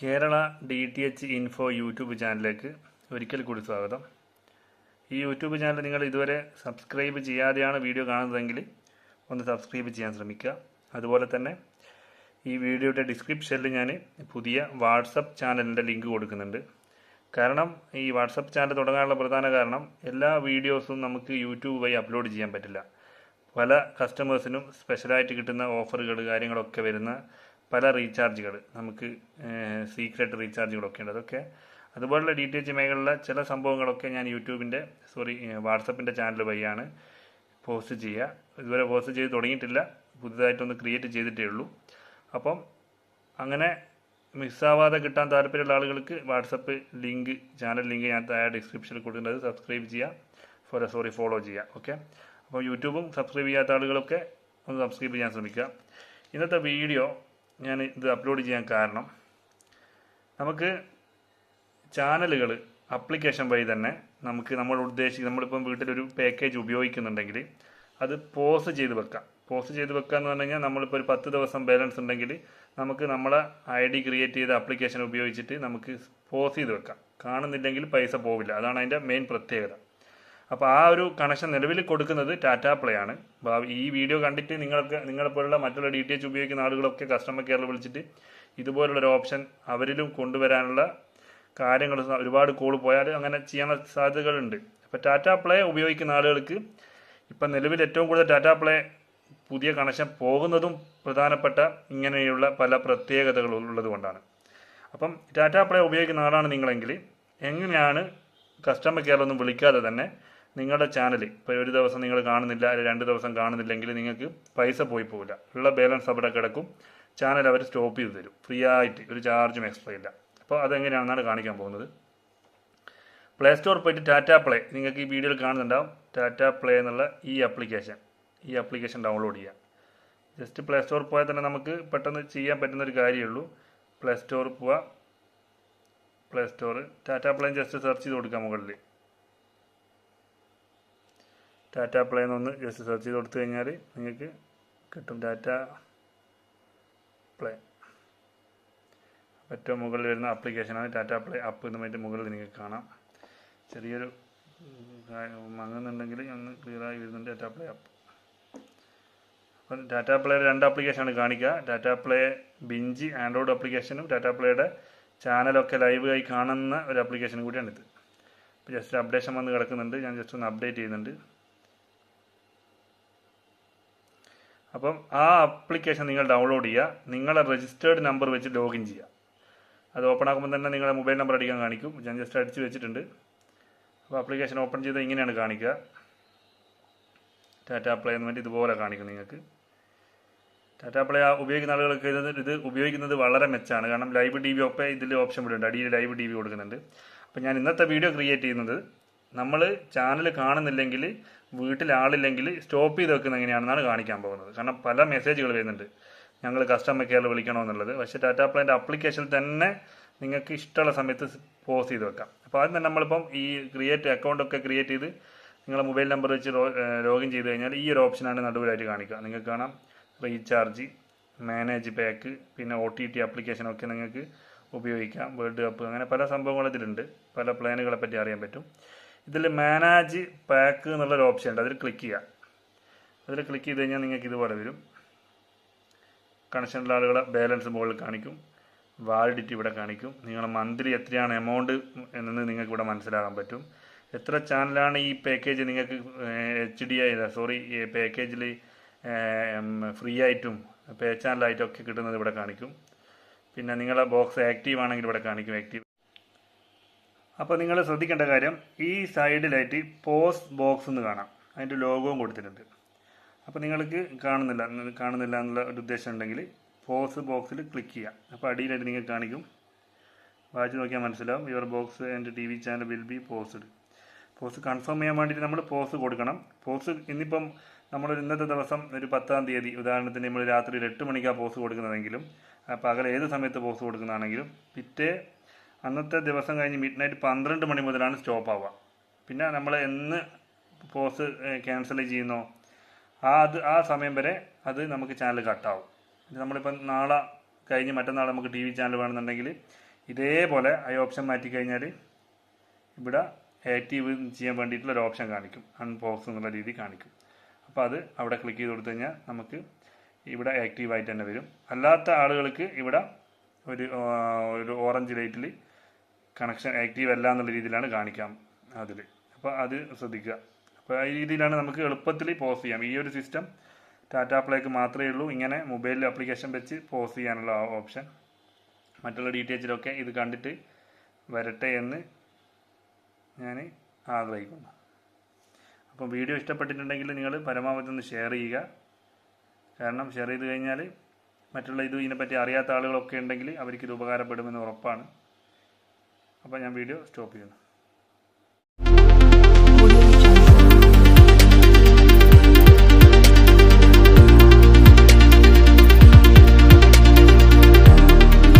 Kerala D T H info YouTube ചാനലിലേക്ക് ഒരിക്കൽ കൂടി സ്വാഗതം. ഈ യൂട്യൂബ് ചാനൽ നിങ്ങൾ ഇതുവരെ സബ്സ്ക്രൈബ് ചെയ്യാതെയാണ് വീഡിയോ കാണുന്നതെങ്കിൽ ഒന്ന് സബ്സ്ക്രൈബ് ചെയ്യാൻ ശ്രമിക്കുക. അതുപോലെ തന്നെ ഈ വീഡിയോയുടെ ഡിസ്ക്രിപ്ഷനിൽ ഞാൻ പുതിയ വാട്സപ്പ് ചാനലിന്റെ ലിങ്ക് കൊടുക്കുന്നുണ്ട്. കാരണം ഈ വാട്സപ്പ് ചാനൽ തുടങ്ങാനുള്ള പ്രധാന കാരണം എല്ലാ വീഡിയോസും നമുക്ക് യൂട്യൂബ് വഴി അപ്ലോഡ് ചെയ്യാൻ പറ്റില്ല. പല കസ്റ്റമേഴ്സിനും സ്പെഷ്യലായിട്ട് കിട്ടുന്ന ഓഫറുകൾ കാര്യങ്ങളൊക്കെ വരുന്ന പല റീചാർജുകൾ നമുക്ക് സീക്രട്ട് റീചാർജുകളൊക്കെ ഉണ്ട്. അതൊക്കെ അതുപോലുള്ള ഡി ടി എച്ച് മേഖലയിലെ ചില സംഭവങ്ങളൊക്കെ ഞാൻ യൂട്യൂബിന്റെ സോറി വാട്സപ്പിന്റെ ചാനൽ വഴിയാണ് പോസ്റ്റ് ചെയ്യുക. ഇതുവരെ പോസ്റ്റ് ചെയ്ത് തുടങ്ങിയിട്ടില്ല. പുതുതായിട്ടൊന്ന് ക്രിയേറ്റ് ചെയ്തിട്ടേ ഉള്ളൂ. അപ്പം അങ്ങനെ മിസ്സാവാതെ കിട്ടാൻ താല്പര്യമുള്ള ആളുകൾക്ക് വാട്സപ്പ് ലിങ്ക് ചാനൽ ലിങ്ക് ഞാൻ താഴെ ഡിസ്ക്രിപ്ഷനിൽ കൊടുക്കുന്നത് സബ്സ്ക്രൈബ് ചെയ്യുക. ഫോർ സോറി ഫോളോ ചെയ്യുക. ഓക്കെ അപ്പോൾ യൂട്യൂബും സബ്സ്ക്രൈബ് ചെയ്യാത്ത ആളുകളൊക്കെ ഒന്ന് സബ്സ്ക്രൈബ് ചെയ്യാൻ ശ്രമിക്കുക. ഇന്നത്തെ വീഡിയോ ഞാൻ ഇത് അപ്ലോഡ് ചെയ്യാൻ കാരണം നമുക്ക് ചാനലുകൾ അപ്ലിക്കേഷൻ വഴി തന്നെ നമുക്ക് നമ്മൾ ഉദ്ദേശിക്കുന്ന നമ്മളിപ്പം വീട്ടിലൊരു പാക്കേജ് ഉപയോഗിക്കുന്നുണ്ടെങ്കിൽ അത് പോസ് ചെയ്ത് വെക്കാം. പോസ് ചെയ്ത് വെക്കുക എന്ന് പറഞ്ഞു കഴിഞ്ഞാൽ നമ്മളിപ്പോൾ ഒരു പത്ത് ദിവസം ബാലൻസ് ഉണ്ടെങ്കിൽ നമുക്ക് നമ്മളെ ഐ ഡി ക്രിയേറ്റ് ചെയ്ത ആപ്ലിക്കേഷൻ ഉപയോഗിച്ചിട്ട് നമുക്ക് പോസ് ചെയ്ത് വെക്കാം. കാണുന്നില്ലെങ്കിൽ പൈസ പോവില്ല. അതാണ് അതിന്റെ മെയിൻ പ്രത്യേകത. അപ്പോൾ ആ ഒരു കണക്ഷൻ നിലവിൽ കൊടുക്കുന്നത് ടാറ്റ പ്ലേ ആണ്. അപ്പോൾ ഈ വീഡിയോ കണ്ടിട്ട് നിങ്ങൾക്ക് നിങ്ങളെപ്പോലുള്ള മറ്റുള്ള ഡി ടി എച്ച് ഉപയോഗിക്കുന്ന ആളുകളൊക്കെ കസ്റ്റമർ കെയറിൽ വിളിച്ചിട്ട് ഇതുപോലുള്ളൊരു ഓപ്ഷൻ അവരിലും കൊണ്ടുവരാനുള്ള കാര്യങ്ങൾ ഒരുപാട് കോൾ പോയാൽ അങ്ങനെ ചെയ്യാൻ സാധ്യതകളുണ്ട്. അപ്പോൾ ടാറ്റ പ്ലേ ഉപയോഗിക്കുന്ന ആളുകൾക്ക് ഇപ്പം നിലവിൽ ഏറ്റവും കൂടുതൽ ടാറ്റ പ്ലേ പുതിയ കണക്ഷൻ പോകുന്നതും പ്രധാനപ്പെട്ട ഇങ്ങനെയുള്ള പല പ്രത്യേകതകൾ ഉള്ളത് കൊണ്ടാണ്. അപ്പം ടാറ്റ പ്ലേ ഉപയോഗിക്കുന്ന ആളാണ് നിങ്ങളെങ്കിൽ എങ്ങനെയാണ് കസ്റ്റമർ കെയറിലൊന്നും വിളിക്കാതെ തന്നെ നിങ്ങളുടെ ചാനൽ ഇപ്പോൾ ഒരു ദിവസം നിങ്ങൾ കാണുന്നില്ല അല്ലെങ്കിൽ രണ്ട് ദിവസം കാണുന്നില്ലെങ്കിൽ നിങ്ങൾക്ക് പൈസ പോയി പോകില്ല ഉള്ള ബാലൻസ് അവിടെ കിടക്കും. ചാനൽ അവർ സ്റ്റോപ്പ് ചെയ്ത് തരും. ഫ്രീ ആയിട്ട് ഒരു ചാർജും എക്സ്ട്രാ ഇല്ല. അപ്പോൾ അതെങ്ങനെയാണെന്നാണ് കാണിക്കാൻ പോകുന്നത്. പ്ലേ സ്റ്റോർ പോയിട്ട് ടാറ്റ പ്ലേ നിങ്ങൾക്ക് ഈ വീഡിയോയിൽ കാണുന്നുണ്ടാവും. ടാറ്റ പ്ലേ എന്നുള്ള ഈ ആപ്ലിക്കേഷൻ ഈ ആപ്ലിക്കേഷൻ ഡൗൺലോഡ് ചെയ്യാം. ജസ്റ്റ് പ്ലേ സ്റ്റോർ പോയാൽ തന്നെ നമുക്ക് പെട്ടെന്ന് ചെയ്യാൻ പറ്റുന്ന ഒരു കാര്യമുള്ളൂ പ്ലേ സ്റ്റോർ പോവുക Play Store Tata Play just search ചെയ്ത് കൊടുക്കാം മുകളിൽ ടാറ്റ പ്ലേ എന്നൊന്ന് ജസ്റ്റ് സെർച്ച് ചെയ്ത് കൊടുത്തു കഴിഞ്ഞാൽ നിങ്ങൾക്ക് കിട്ടും ഡാറ്റ പ്ലേ ഏറ്റവും മുകളിൽ വരുന്ന ആപ്ലിക്കേഷനാണ് ടാറ്റ പ്ലേ അപ്പ് എന്ന് പറഞ്ഞിട്ട് മുകളിൽ നിങ്ങൾക്ക് കാണാം. ചെറിയൊരു മങ്ങുന്നുണ്ടെങ്കിൽ ഒന്ന് ക്ലിയറായി വരുന്നുണ്ട് ടാറ്റ പ്ലേ അപ്പ് അപ്പം ടാറ്റ പ്ലേയുടെ രണ്ട് ആപ്ലിക്കേഷനാണ് കാണിക്കുക. ടാറ്റ പ്ലേ ബിഞ്ചി ആൻഡ്രോയിഡ് ആപ്ലിക്കേഷനും ടാറ്റ പ്ലേയുടെ ചാനലൊക്കെ ലൈവായി കാണുന്ന ഒരു ആപ്ലിക്കേഷൻ കൂടിയാണിത്. ഇപ്പോൾ ജസ്റ്റ് അപ്ഡേഷൻ വന്ന് കിടക്കുന്നുണ്ട്. ഞാൻ ജസ്റ്റ് ഒന്ന് അപ്ഡേറ്റ് ചെയ്യുന്നുണ്ട്. അപ്പം ആ ആപ്ലിക്കേഷൻ നിങ്ങൾ ഡൗൺലോഡ് ചെയ്യുക. നിങ്ങളെ രജിസ്റ്റേർഡ് നമ്പർ വെച്ച് ലോഗിൻ ചെയ്യുക. അത് ഓപ്പൺ ആക്കുമ്പോൾ തന്നെ നിങ്ങളുടെ മൊബൈൽ നമ്പർ അടിക്കാൻ കാണിക്കും. ഞാൻ ജസ്റ്റ് അടിച്ച് വെച്ചിട്ടുണ്ട്. അപ്പോൾ ആപ്ലിക്കേഷൻ ഓപ്പൺ ചെയ്ത് ഇങ്ങനെയാണ് കാണിക്കുക. ടാറ്റ പ്ലേ എന്ന് വേണ്ടി ഇതുപോലെ കാണിക്കും നിങ്ങൾക്ക്. ടാറ്റ പ്ലേ ഉപയോഗിക്കുന്ന ആളുകൾക്ക് ഇത് ഇത് ഉപയോഗിക്കുന്നത് വളരെ മെച്ചമാണ് കാരണം ലൈവ് ടി വി ഒക്കെ ഇതിൽ ഓപ്ഷൻ വിടുന്നുണ്ട്. അടിയിൽ ലൈവ് ടി വി കൊടുക്കുന്നുണ്ട്. അപ്പോൾ ഞാൻ ഇന്നത്തെ വീഡിയോ ക്രിയേറ്റ് ചെയ്യുന്നത് നമ്മൾ ചാനൽ കാണുന്നില്ലെങ്കിൽ വീട്ടിൽ ആളില്ലെങ്കിൽ സ്റ്റോപ്പ് ചെയ്ത് വെക്കുന്ന എങ്ങനെയാണെന്നാണ് കാണിക്കാൻ പോകുന്നത്. കാരണം പല മെസ്സേജുകൾ വരുന്നുണ്ട്. ഞങ്ങൾ കസ്റ്റമർ കെയറിൽ വിളിക്കണമെന്നുള്ളത് പക്ഷേ ടാറ്റാ പ്ലാന്റെ ആപ്ലിക്കേഷനിൽ തന്നെ നിങ്ങൾക്ക് ഇഷ്ടമുള്ള സമയത്ത് പോസ് ചെയ്ത് വെക്കാം. അപ്പോൾ ആദ്യം തന്നെ നമ്മളിപ്പം ഈ ക്രിയേറ്റ് അക്കൗണ്ടൊക്കെ ക്രിയേറ്റ് ചെയ്ത് നിങ്ങളുടെ മൊബൈൽ നമ്പർ വെച്ച് ലോഗിൻ ചെയ്ത് കഴിഞ്ഞാൽ ഈ ഒരു ഓപ്ഷനാണ് നടുവിലായിട്ട് കാണിക്കുക. നിങ്ങൾക്ക് കാണാം റീചാർജ് മാനേജ് പാക്ക് പിന്നെ ഒ ടി ടി ആപ്ലിക്കേഷനൊക്കെ നിങ്ങൾക്ക് ഉപയോഗിക്കാം. വേൾഡ് കപ്പ് അങ്ങനെ പല സംഭവങ്ങളും ഇതിലുണ്ട്. പല പ്ലാനുകളെ പറ്റി അറിയാൻ പറ്റും. ഇതിൽ മാനേജ് പാക്ക് എന്നുള്ളൊരു ഓപ്ഷൻ ഉണ്ട്. അതിൽ ക്ലിക്ക് ചെയ്യുക. അതിൽ ക്ലിക്ക് ചെയ്ത് കഴിഞ്ഞാൽ നിങ്ങൾക്ക് ഇതുപോലെ വരും. കണക്ഷനുള്ള ആളുകളെ ബാലൻസ് മുകളിൽ കാണിക്കും. വാലിഡിറ്റി ഇവിടെ കാണിക്കും. നിങ്ങളുടെ മന്ത്ലി എത്രയാണ് എമൗണ്ട് എന്നത് നിങ്ങൾക്ക് ഇവിടെ മനസ്സിലാക്കാൻ പറ്റും. എത്ര ചാനലാണ് ഈ പാക്കേജ് നിങ്ങൾക്ക് എച്ച് ഡി ആയി സോറി പാക്കേജിൽ ഫ്രീ ആയിട്ടും പേ ചാനലായിട്ടും ഒക്കെ കിട്ടുന്നത് ഇവിടെ കാണിക്കും. പിന്നെ നിങ്ങളുടെ ബോക്സ് ആക്റ്റീവ് ആണെങ്കിൽ ഇവിടെ കാണിക്കും. ആക്റ്റീവ് അപ്പോൾ നിങ്ങൾ ശ്രദ്ധിക്കേണ്ട കാര്യം ഈ സൈഡിലായിട്ട് പോസ് ബോക്സ് എന്ന് കാണാം. അതിന്റെ ലോഗോവും കൊടുത്തിട്ടുണ്ട്. അപ്പോൾ നിങ്ങൾക്ക് കാണുന്നില്ല കാണുന്നില്ല എന്നുള്ള ഒരു ഉദ്ദേശം ഉണ്ടെങ്കിൽ പോസ് ബോക്സിൽ ക്ലിക്ക് ചെയ്യാം. അപ്പോൾ അടിയിലായിട്ട് നിങ്ങൾക്ക് കാണിക്കും. വായിച്ച് നോക്കിയാൽ മനസ്സിലാവും. Your box and T V channel will be paused pause confirm ചെയ്യാൻ വേണ്ടിയിട്ട് നമ്മൾ പോസ് കൊടുക്കണം. പോസ് ഇന്നിപ്പം നമ്മൾ ഇന്നത്തെ ദിവസം ഒരു പത്താം തീയതി ഉദാഹരണത്തിന് നമ്മൾ രാത്രി ഒരു എട്ട് മണിക്കാണ് പോസ് കൊടുക്കുന്നതെങ്കിലും പകൽ ഏത് സമയത്ത് പോസ് കൊടുക്കുന്നതാണെങ്കിലും പിറ്റേ അന്നത്തെ ദിവസം കഴിഞ്ഞ് മിഡ് നൈറ്റ് പന്ത്രണ്ട് മണി മുതലാണ് സ്റ്റോപ്പ് ആവുക. പിന്നെ നമ്മൾ എന്ന് പോസ് ക്യാൻസൽ ചെയ്യുന്നോ ആ അത് ആ സമയം വരെ അത് നമുക്ക് ചാനൽ കട്ടാവും നമ്മളിപ്പം നാളെ കഴിഞ്ഞ് മറ്റന്നാൾ നമുക്ക് ടി വി ചാനൽ വേണമെന്നുണ്ടെങ്കിൽ ഇതേപോലെ ആ ഓപ്ഷൻ മാറ്റി കഴിഞ്ഞാൽ ഇവിടെ ആക്റ്റീവ് ചെയ്യാൻ വേണ്ടിയിട്ടുള്ള ഒരു ഓപ്ഷൻ കാണിക്കും. അൺബോക്സ് എന്നുള്ള രീതി കാണിക്കും. അപ്പോൾ അത് അവിടെ ക്ലിക്ക് ചെയ്ത് കൊടുത്തു കഴിഞ്ഞാൽ നമുക്ക് ഇവിടെ ആക്റ്റീവ് ആയിട്ട് തന്നെ വരും. അല്ലാത്ത ആളുകൾക്ക് ഇവിടെ ഒരു ഒരു ഓറഞ്ച് ലൈറ്റിൽ കണക്ഷൻ ആക്റ്റീവ് അല്ല എന്നുള്ള രീതിയിലാണ് കാണിക്കാം അതിൽ അപ്പോൾ അത് ശ്രദ്ധിക്കുക. അപ്പോൾ ഈ രീതിയിലാണ് നമുക്ക് എളുപ്പത്തിൽ പോസ് ചെയ്യാം. ഈ ഒരു സിസ്റ്റം ടാറ്റാ പ്ലേക്ക് മാത്രമേ ഉള്ളൂ. ഇങ്ങനെ മൊബൈലിൽ ആപ്ലിക്കേഷൻ വെച്ച് പോസ് ചെയ്യാനുള്ള ഓപ്ഷൻ മറ്റുള്ള ഡീറ്റെയിൽസിലൊക്കെ ഇത് കണ്ടിട്ട് വരട്ടെ എന്ന് ഞാൻ ആഗ്രഹിക്കുന്നു. അപ്പം വീഡിയോ ഇഷ്ടപ്പെട്ടിട്ടുണ്ടെങ്കിൽ നിങ്ങൾ പരമാവധി ഒന്ന് ഷെയർ ചെയ്യുക. കാരണം ഷെയർ ചെയ്ത് കഴിഞ്ഞാൽ മറ്റുള്ള ഇത് ഇതിനെപ്പറ്റി അറിയാത്ത ആളുകളൊക്കെ ഉണ്ടെങ്കിൽ അവർക്ക് ഇത് ഉപകാരപ്പെടുമെന്ന് ഉറപ്പാണ്. അപ്പോൾ ഞാൻ വീഡിയോ സ്റ്റോപ്പ് ചെയ്യുന്നു.